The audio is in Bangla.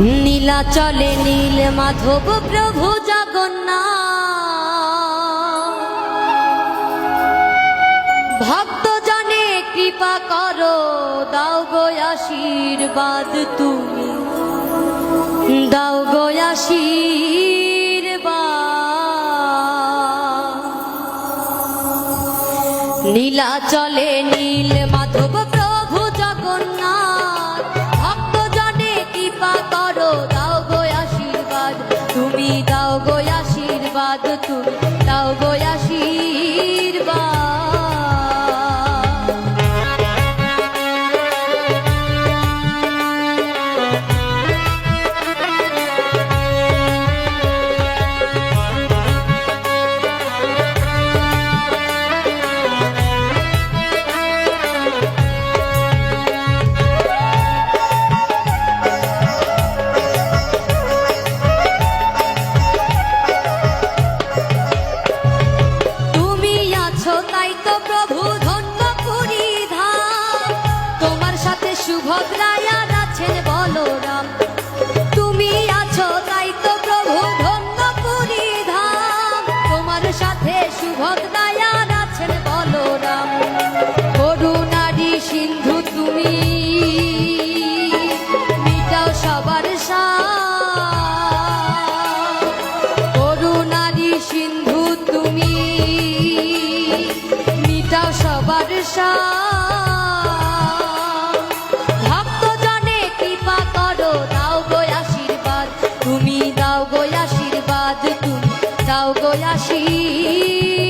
নীলাচলে নীল মাধব প্রভু জগন্নাথ। ভক্ত জনে কৃপা করো, দাও গো আশীর্বাদ তুমি। দাও গো আশীর্বাদ। নীলাচলে নীল তাই তো প্রভু ধন্য তোমার সাথে তুমি আছো তাই তো প্রভু ধন্য তোমার সাথে সুভদ্রায়ার আছেন বলরাম। করুণারি সিন্ধু ভালোবাসা। ভক্ত জনে কৃপা করো, দাও গো আশীর্বাদ। তুমি দাও গো আশীর্বাদ, তুমি দাও গো আশীর্বাদ।